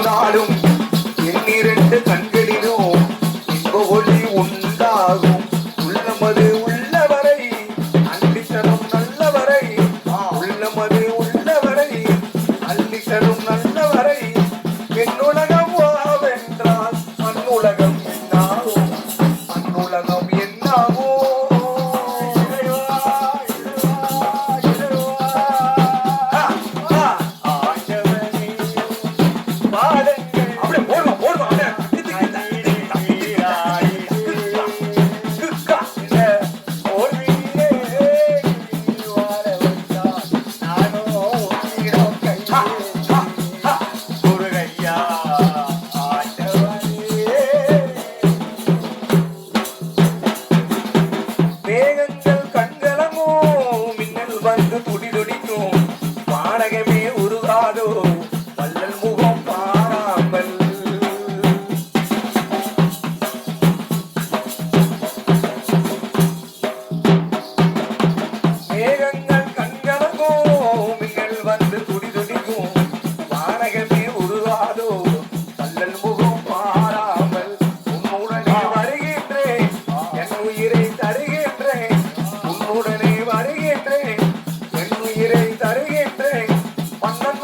வந்தாலும் எண்ணிரண்டு கண்களிலும் இன்ப ஒளி உண்டாகும். உள்ளமது உள்ளவரை அள்ளித்தரும் நல்லவரை உள்ளமது உள்ளவரை அள்ளித்தரும் நல்லவரை Big. தருகின்றேன். பன்னன்